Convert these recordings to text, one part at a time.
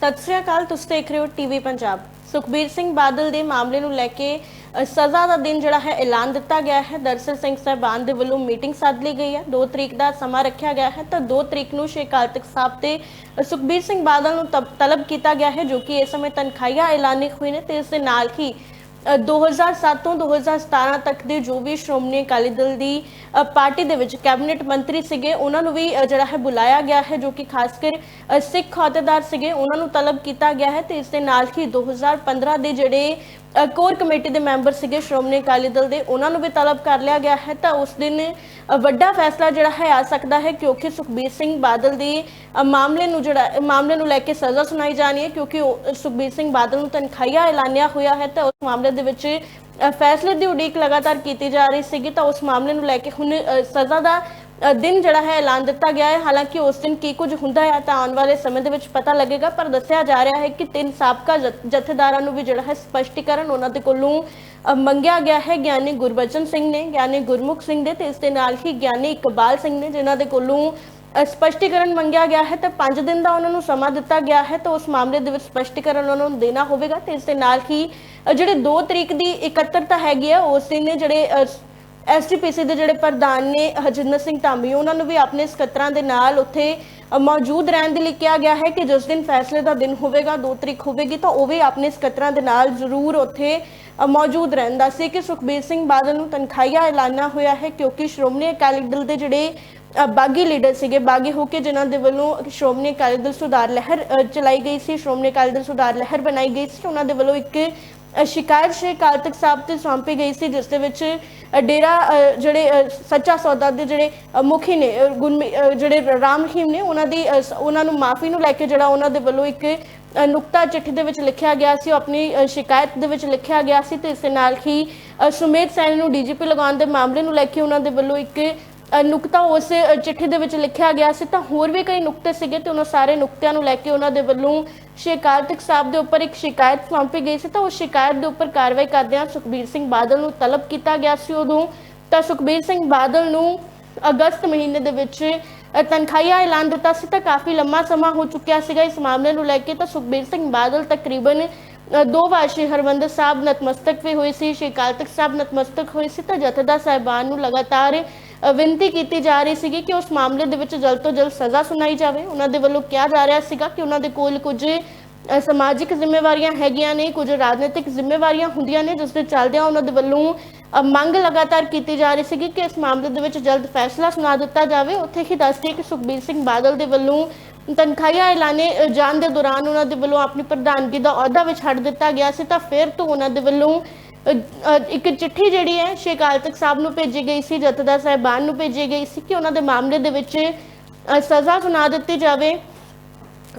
ਸਤਿ ਸ਼੍ਰੀ ਅਕਾਲ ਤੁਸੀਂ ਦੇਖ ਰਹੇ ਹੋ ਟੀਵੀ ਪੰਜਾਬ। ਸੁਖਬੀਰ ਸਿੰਘ ਬਾਦਲ ਦੇ ਮਾਮਲੇ ਨੂੰ ਲੈ ਕੇ ਅ, ਸਜ਼ਾ ਦਾ ਦਿਨ ਜਿਹੜਾ ਹੈ ਐਲਾਨ ਦਿੱਤਾ ਗਿਆ ਹੈ। ਦਰਸਲ ਸਿੰਘ ਸਾਹਿਬਾਨ ਦੇ ਵੱਲੋਂ ਮੀਟਿੰਗ ਸੱਦ ਲਈ ਗਈ ਹੈ। 2 ਤਰੀਕ ਦਾ ਸਮਾਂ ਰੱਖਿਆ ਗਿਆ ਹੈ। ਤਾਂ 2 ਤਰੀਕ ਨੂੰ ਸ਼੍ਰੀ ਅਕਾਲ ਤਖਤ ਸਾਹਿਬ ਤੇ ਅ, ਸੁਖਬੀਰ ਸਿੰਘ ਬਾਦਲ ਨੂੰ ਤਬ- ਤਲਬ ਕੀਤਾ ਗਿਆ ਹੈ ਜੋ ਕਿ ਇਸ ਸਮੇਂ ਤਨਖਾਹੀਆਂ ਐਲਾਨੀ ਹੋਈ ਨੇ ਤੇ ਇਸ ਦੇ ਨਾਲ ਹੀ 2007 ਤੋਂ 2017 ਤੱਕ ਦੇ ਜੋ ਵੀ ਸ਼੍ਰੋਮਣੀ ਅਕਾਲੀ ਦਲ ਦੀ ਪਾਰਟੀ ਦੇ ਵਿੱਚ ਕੈਬਨਿਟ ਮੰਤਰੀ ਸੀਗੇ, ਉਹਨਾਂ ਨੂੰ ਵੀ ਜਿਹੜਾ ਹੈ ਬੁਲਾਇਆ ਗਿਆ ਹੈ, ਜੋ ਕਿ ਖਾਸ ਕਰ ਸਿੱਖ ਅਹੁਦੇਦਾਰ ਸੀਗੇ, ਉਹਨਾਂ ਨੂੰ ਤਲਬ ਕੀਤਾ ਗਿਆ ਹੈ ਤੇ ਇਸ ਦੇ ਨਾਲ ਹੀ 2015 ਦੇ ਜਿਹੜੇ ਕੋਰ ਕਮੇਟੀ ਦੇ ਮੈਂਬਰ ਸੀਗੇ ਸ਼੍ਰੋਮਣੀ ਅਕਾਲੀ ਦਲ ਦੇ। ਉਹਨਾਂ ਨੂੰ ਵੀ ਤਲਬ ਕਰ ਲਿਆ ਗਿਆ ਹੈ ਤਾਂ ਉਸ ਦਿਨ ਵੱਡਾ ਫੈਸਲਾ ਜਿਹੜਾ ਹੈ ਆ ਸਕਦਾ ਹੈ ਕਿਉਂਕਿ ਸੁਖਬੀਰ ਸਿੰਘ ਬਾਦਲ ਦੀ ਮਾਮਲੇ ਨੂੰ ਜਿਹੜਾ, ਮਾਮਲੇ ਨੂੰ ਲੈ ਕੇ ਸਜ਼ਾ ਸੁਣਾਈ ਜਾਣੀ ਹੈ ਕਿਉਂਕਿ ਸੁਖਬੀਰ ਸਿੰਘ ਬਾਦਲ ਨੂੰ ਤਨਖਾਹੀਆ ਐਲਾਨਿਆ ਹੋਇਆ ਹੈ ਤਾਂ ਉਸ ਮਾਮਲੇ ਦੇ ਵਿੱਚ ਫੈਸਲੇ ਦੀ ਉਡੀਕ ਲਗਾਤਾਰ ਕੀਤੀ ਜਾ ਰਹੀ ਸੀਗੀ ਤਾਂ ਉਸ ਮਾਮਲੇ ਨੂੰ ਲੈ ਕੇ ਹੁਣ ਸਜ਼ਾ ਦਾ ਦਿਨ ਜਿਹੜਾ ਹੈ ਐਲਾਨ ਦਿੱਤਾ ਗਿਆ ਹੈ। ਹਾਲਾਂਕਿ ਉਸ ਦਿਨ ਕੀ ਕੁਝ ਹੁੰਦਾ ਹੈ ਤਾਂ ਆਉਣ ਵਾਲੇ ਸਮੇਂ ਦੇ ਵਿੱਚ ਪਤਾ ਲੱਗੇਗਾ ਪਰ ਦੱਸਿਆ ਜਾ ਰਿਹਾ ਹੈ ਕਿ ਤਿੰਨ ਸਾਬਕਾ ਜਥੇਦਾਰਾਂ ਨੂੰ ਵੀ ਜਿਹੜਾ ਹੈ ਸਪਸ਼ਟੀਕਰਨ ਉਹਨਾਂ ਦੇ ਕੋਲੋਂ ਮੰਗਿਆ ਗਿਆ ਹੈ। ਗਿਆਨੀ ਗੁਰਬਚਨ ਸਿੰਘ ਨੇ ਗਿਆਨੀ ਗੁਰਮੁਖ ਸਿੰਘ ਦੇ ਤੇ ਇਸ ਦੇ ਨਾਲ ਹੀ ਗਿਆਨੀ ਇਕਬਾਲ ਸਿੰਘ ਨੇ ਜਿਨ੍ਹਾਂ ਦੇ ਕੋਲੋਂ ਸਪਸ਼ਟੀਕਰਨ ਮੰਗਿਆ ਗਿਆ ਹੈ ਤਾਂ 5 ਦਿਨ ਦਾ ਉਹਨਾਂ ਨੂੰ ਸਮਾਂ ਦਿੱਤਾ ਗਿਆ ਹੈ ਤਾਂ ਉਸ ਮਾਮਲੇ ਦੇ ਵਿੱਚ ਸਪਸ਼ਟੀਕਰਨ ਉਹਨਾਂ ਨੂੰ ਦੇਣਾ ਹੋਵੇਗਾ ਤੇ ਇਸ ਦੇ ਨਾਲ ਹੀ ਅ, ਜਿਹੜੇ 2 ਤਰੀਕ ਦੀ ਇਕੱਤਰਤਾ ਹੈਗੀ ਹੈ ਉਸ ਦਿਨ ਜਿਹੜੇ ਐਸਟੀਪੀਸੀ ਦੇ ਜਿਹੜੇ ਪ੍ਰਧਾਨ ਨੇ ਹਰਜਿੰਦਰ ਸਿੰਘ ਧਾਮੀ, ਉਹਨਾਂ ਨੂੰ ਵੀ ਆਪਣੇ ਸਕੱਤਰਾਂ ਦੇ ਨਾਲ ਉੱਥੇ ਮੌਜੂਦ ਰਹਿਣ ਦੇ ਲਈ ਕਿਹਾ ਗਿਆ ਹੈ ਕਿ ਜਿਸ ਦਿਨ ਫੈਸਲੇ ਦਾ ਦਿਨ ਹੋਵੇਗਾ 2 ਤਰੀਕ ਹੋਵੇਗੀ, ਤਾਂ ਉਹ ਵੀ ਆਪਣੇ ਸਕੱਤਰਾਂ ਦੇ ਨਾਲ ਜ਼ਰੂਰ ਉੱਥੇ ਮੌਜੂਦ ਰਹਿੰਦਾ ਸੀ ਕਿ ਸੁਖਬੀਰ ਸਿੰਘ ਬਾਦਲ ਨੂੰ ਤਨਖਾਹੀਆ ਐਲਾਨਾ ਹੋਇਆ ਹੈ ਕਿਉਂਕਿ ਸ਼੍ਰੋਮਣੀ ਅਕਾਲੀ ਦਲ ਦੇ ਜਿਹੜੇ ਬਾਗੀ ਲੀਡਰ ਸੀਗੇ, ਬਾਗੀ ਹੋ ਕੇ ਜਿਨ੍ਹਾਂ ਦੇ ਵੱਲੋਂ ਸ਼੍ਰੋਮਣੀ ਅਕਾਲੀ ਦਲ ਸੁਧਾਰ ਲਹਿਰ ਚਲਾਈ ਗਈ ਸੀ, ਸ਼੍ਰੋਮਣੀ ਅਕਾਲੀ ਦਲ ਸੁਧਾਰ ਲਹਿਰ ਬਣਾਈ ਗਈ ਸੀ, ਉਹਨਾਂ ਦੇ ਵੱਲੋਂ ਇੱਕ ਸ਼ਿਕਾਇਤ ਸ਼੍ਰੀ ਅਕਾਲ ਤਖਤ ਸਾਹਿਬ ਤੇ ਸੌਂਪੀ ਗਈ ਸੀ ਜਿਸ ਦੇ ਵਿੱਚ ਡੇਰਾ ਜਿਹੜੇ ਸੱਚਾ ਸੌਦਾ ਦੇ ਜਿਹੜੇ ਮੁਖੀ ਨੇ ਅ, ਗੁਰਮੀ- ਅ, ਜਿਹੜੇ ਰਾਮ ਰਹੀਮ ਨੇ ਉਹਨਾਂ ਦੀ ਸ- ਉਹਨਾਂ ਨੂੰ ਮਾਫੀ ਨੂੰ ਲੈ ਕੇ ਜਿਹੜਾ ਉਹਨਾਂ ਦੇ ਵੱਲੋਂ ਇੱਕ ਨੁਕਤਾ ਚਿੱਠੀ ਦੇ ਵਿੱਚ ਲਿਖਿਆ ਗਿਆ ਸੀ ਉਹ ਆਪਣੀ ਸ਼ਿਕਾਇਤ ਦੇ ਵਿੱਚ ਲਿਖਿਆ ਗਿਆ ਸੀ ਤੇ ਇਸ ਦੇ ਨਾਲ ਹੀ ਸੁਮੇਧ ਸੈਣੀ ਨੂੰ ਡੀਜੀਪੀ ਲਗਾਉਣ ਦੇ ਮਾਮਲੇ ਨੂੰ ਲੈ ਕੇ ਉਹਨਾਂ ਦੇ ਵੱਲੋਂ ਇੱਕ ਨੁਕਤਾ ਉਸ ਚਿੱਠੀ ਦੇ ਵਿੱਚ ਲਿਖਿਆ ਗਿਆ ਸੀ ਤਾਂ ਹੋਰ ਵੀ ਕਈ ਨੁਕਤੇ ਸੀਗੇ ਤੇ ਉਹਨਾਂ ਸਾਰੇ ਨੁਕਤਿਆਂ ਨੂੰ ਲੈ ਕੇ ਉਹਨਾਂ ਦੇ ਵੱਲੋਂ ਸ਼੍ਰੀ ਸਾਹਿਬ ਦੇ ਉੱਪਰ ਇੱਕ ਸ਼ਿਕਾਇਤ ਸੌਂਪੀ ਗਈ ਸੀ ਤਾਂ ਉਸ ਸ਼ਿਕਾਇਤ ਦੇ ਉੱਪਰ ਕਾਰਵਾਈ ਕਰਦਿਆਂ ਸੁਖਬੀਰ ਸਿੰਘ ਬਾਦਲ ਨੂੰ ਤਲਬ ਕੀਤਾ ਗਿਆ ਸੀ ਉਦੋਂ। ਤਾਂ ਸੁਖਬੀਰ ਸਿੰਘ ਬਾਦਲ ਨੂੰ ਅਗਸਤ ਮਹੀਨੇ ਦੇ ਵਿੱਚ ਅ, ਤਨਖਾਹੀਆ ਐਲਾਨ ਦਿੱਤਾ ਸੀ ਤਾਂ ਕਾਫੀ ਲੰਮਾ ਸਮਾਂ ਹੋ ਚੁੱਕਿਆ ਸੀਗਾ ਇਸ ਮਾਮਲੇ ਨੂੰ ਲੈ ਕੇ ਤਾਂ ਸੁਖਬੀਰ ਸਿੰਘ ਬਾਦਲ ਤਕਰੀਬਨ ਦੋ ਵਾਰ ਸ਼੍ਰੀ ਹਰਮੰਦਰ ਸਾਹਿਬ ਨਤਮਸਤਕ ਵੀ ਹੋਏ ਸੀ ਸ਼੍ਰੀ ਅਕਾਲ ਸਾਹਿਬ ਨਤਮਸਤਕ ਹੋਏ ਸੀ ਤਾਂ ਜਥੇਦਾਰ ਸਾਹਿਬਾਨ ਨੂੰ ਲਗਾਤਾਰ ਬੇਨਤੀ ਕੀਤੀ ਜਾ ਰਹੀ ਸੀਗੀ ਕਿ ਉਸ ਮਾਮਲੇ ਦੇ ਵਿੱਚ ਜਲਦ ਤੋਂ ਜਲਦ ਸਜ਼ਾ ਸੁਣਾਈ ਜਾਵੇ। ਉਹਨਾਂ ਦੇ ਵੱਲੋਂ ਕਿਹਾ ਜਾ ਰਿਹਾ ਸੀਗਾ ਕਿ ਉਹਨਾਂ ਦੇ ਕੋਲ ਕੁਝ ਸਮਾਜਿਕ ਜ਼ਿੰਮੇਵਾਰੀਆਂ ਹੈਗੀਆਂ ਨੇ, ਕੁਝ ਰਾਜਨੀਤਿਕ ਜ਼ਿੰਮੇਵਾਰੀਆਂ ਹੁੰਦੀਆਂ ਨੇ, ਜਿਸ ਦੇ ਚੱਲਦਿਆਂ ਉਹਨਾਂ ਦੇ ਵੱਲੋਂ ਮੰਗ ਲਗਾਤਾਰ ਕੀਤੀ ਜਾ ਰਹੀ ਸੀਗੀ ਕਿ ਇਸ ਮਾਮਲੇ ਦੇ ਵਿੱਚ ਜਲਦ ਫੈਸਲਾ ਸੁਣਾ ਦਿੱਤਾ ਜਾਵੇ। ਉੱਥੇ ਹੀ ਦੱਸਦੀ ਕਿ ਸੁਖਬੀਰ ਸਿੰਘ ਬਾਦਲ ਦੇ ਵੱਲੋਂ ਤਨਖਾਹੀਆ ਐਲਾਨੇ ਜਾਣ ਦੇ ਦੌਰਾਨ ਉਹਨਾਂ ਦੇ ਵੱਲੋਂ ਆਪਣੀ ਪ੍ਰਧਾਨਗੀ ਦਾ ਅਹੁਦਾ ਵੀ ਛੱਡ ਦਿੱਤਾ ਗਿਆ ਸੀ ਤਾਂ ਫਿਰ ਤੋਂ ਉਹਨਾਂ ਦੇ ਵੱਲੋਂ ਇੱਕ ਚਿੱਠੀ ਜਿਹੜੀ ਹੈ ਸ਼੍ਰੀ ਅਕਾਲ ਤਖਤ ਸਾਹਿਬ ਨੂੰ ਭੇਜੀ ਗਈ ਸੀ, ਜਥੇਦਾਰ ਸਾਹਿਬਾਨ ਨੂੰ ਭੇਜੀ ਗਈ ਸੀ ਕਿ ਉਹਨਾਂ ਦੇ ਮਾਮਲੇ ਦੇ ਵਿੱਚ ਸਜ਼ਾ ਸੁਣਾ ਦਿੱਤੀ ਜਾਵੇ।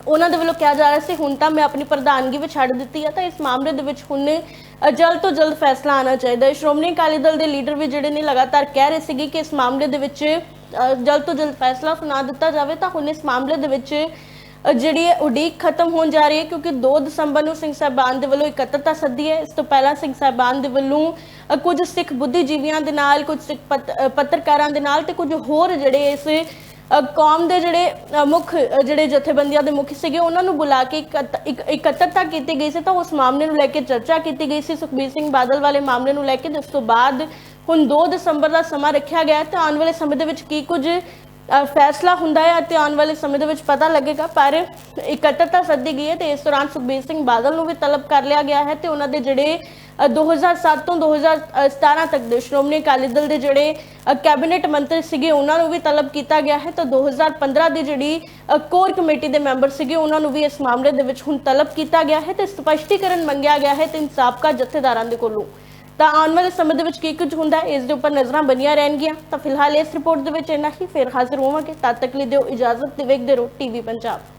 ਉਹਨਾਂ ਦੇ ਵੱਲੋਂ ਕਿਹਾ ਜਾ ਰਿਹਾ ਸੀ, ਹੁਣ ਤਾਂ ਮੈਂ ਆਪਣੀ ਪ੍ਰਧਾਨਗੀ ਵਿੱਚ ਛੱਡ ਦਿੱਤੀ ਹੈ, ਤਾਂ ਇਸ ਮਾਮਲੇ ਦੇ ਵਿੱਚ ਹੁਣ ਜਲਦ ਤੋਂ ਜਲਦ ਫੈਸਲਾ ਆਉਣਾ ਚਾਹੀਦਾ ਹੈ। ਸ਼੍ਰੋਮਣੀ ਅਕਾਲੀ ਦਲ ਦੇ ਲੀਡਰ ਵੀ ਜਿਹੜੇ ਨੇ ਲਗਾਤਾਰ ਕਹਿ ਰਹੇ ਸੀਗੇ ਕਿ ਇਸ ਮਾਮਲੇ ਦੇ ਵਿੱਚ ਜਲਦ ਤੋਂ ਜਲਦ ਫੈਸਲਾ ਸੁਣਾ ਦਿੱਤਾ ਜਾਵੇ, ਤਾਂ ਹੁਣ ਇਸ ਮਾਮਲੇ ਦੇ ਵਿੱਚ ਜਿਹੜੀ ਹੈ ਉਡੀਕ ਖਤਮ ਹੋਣ ਜਾ ਰਹੀ ਹੈ, ਕਿਉਂਕਿ 2 ਦਸੰਬਰ ਨੂੰ ਸਿੰਘ ਸਾਹਿਬਾਨ ਦੇ ਵੱਲੋਂ ਇਕੱਤਰਤਾ ਸੱਦੀ ਹੈ। ਇਸ ਤੋਂ ਪਹਿਲਾਂ ਸਿੰਘ ਸਾਹਿਬਾਨ ਦੇ ਵੱਲੋਂ ਕੁਝ ਸਿੱਖ ਬੁੱਧੀਜੀਵੀਆਂ ਦੇ ਨਾਲ, ਕੁਝ ਸਿੱਖ ਪੱਤਰਕਾਰਾਂ ਦੇ ਨਾਲ ਤੇ ਕੁਝ ਹੋਰ ਜਿਹੜੇ ਇਸ ਕੌਮ ਦੇ ਜਿਹੜੇ ਮੁੱਖ ਜਿਹੜੇ ਜਥੇਬੰਦੀਆਂ ਦੇ ਮੁਖੀ ਸੀਗੇ, ਉਹਨਾਂ ਨੂੰ ਬੁਲਾ ਕੇ ਇਕੱਤਰਤਾ ਕੀਤੀ ਗਈ ਸੀ। ਤਾਂ ਉਸ ਮਾਮਲੇ ਨੂੰ ਲੈ ਕੇ ਚਰਚਾ ਕੀਤੀ ਗਈ ਸੀ। ਸੁਖਬੀਰ ਸਿੰਘ ਬਾਦਲ ਵਾਲੇ ਮਾਮਲੇ ਨੂੰ ਲੈ ਕੇ ਜਿਸ ਤੋਂ ਬਾਅਦ ਹੁਣ 2 ਦਸੰਬਰ ਦਾ ਸਮਾਂ ਰੱਖਿਆ ਗਿਆ ਤੇ ਆਉਣ ਵਾਲੇ ਸਮੇਂ ਦੇ ਵਿੱਚ ਕੀ ਕੁਝ ਫੈਸਲਾ ਹੁੰਦਾ ਹੈ ਤੇ ਆਉਣ ਵਾਲੇ ਸਮੇਂ ਦੇ ਵਿੱਚ ਪਤਾ ਲੱਗੇਗਾ, ਪਰ ਇਕੱਤਰਤਾ ਸੱਦੀ ਗਈ ਹੈ ਤੇ ਇਸ ਦੌਰਾਨ ਸੁਖਬੀਰ ਸਿੰਘ ਬਾਦਲ ਨੂੰ ਵੀ ਤਲਬ ਕਰ ਲਿਆ ਗਿਆ ਹੈ ਤੇ ਉਹਨਾਂ ਦੇ ਜਿਹੜੇ 2007 ਤੋਂ 2017 ਤੱਕ ਦੇ ਸ਼੍ਰੋਮਣੀ ਅਕਾਲੀ ਦਲ ਦੇ ਜਿਹੜੇ ਕੈਬਨਿਟ ਮੰਤਰੀ ਸੀਗੇ ਉਹਨਾਂ ਨੂੰ ਵੀ ਤਲਬ ਕੀਤਾ ਗਿਆ ਹੈ ਤਾਂ 2015 ਦੀ ਜਿਹੜੀ ਕੋਰ ਕਮੇਟੀ ਦੇ ਮੈਂਬਰ ਸੀਗੇ ਉਹਨਾਂ ਨੂੰ ਵੀ ਇਸ ਮਾਮਲੇ ਦੇ ਵਿੱਚ ਹੁਣ ਤਲਬ ਕੀਤਾ ਗਿਆ ਹੈ ਤੇ ਸਪਸ਼ਟੀਕਰਨ ਮੰਗਿਆ ਗਿਆ ਹੈ ਤਿੰਨ ਸਾਬਕਾ ਜਥੇਦਾਰਾਂ ਦੇ ਕੋਲੋਂ। ਤਾਂ ਆਉਣ ਵਾਲੇ ਸਮੇਂ ਦੇ ਵਿੱਚ ਕੀ ਕੁਝ ਹੁੰਦਾ ਹੈ, ਇਸ ਦੇ ਉੱਪਰ ਨਜ਼ਰਾਂ ਬਣੀਆਂ ਰਹਿਣਗੀਆਂ। ਤਾਂ ਫਿਲਹਾਲ ਇਸ ਰਿਪੋਰਟ ਦੇ ਵਿੱਚ ਇੰਨਾ ਹੀ, ਫੇਰ ਹਾਜ਼ਰ ਹੋਵਾਂਗੇ। ਤਦ ਤੱਕ ਲਈ ਦਿਓ ਇਜਾਜ਼ਤ, ਤੇ ਵੇਖਦੇ ਰਹੋ ਟੀਵੀ ਪੰਜਾਬ।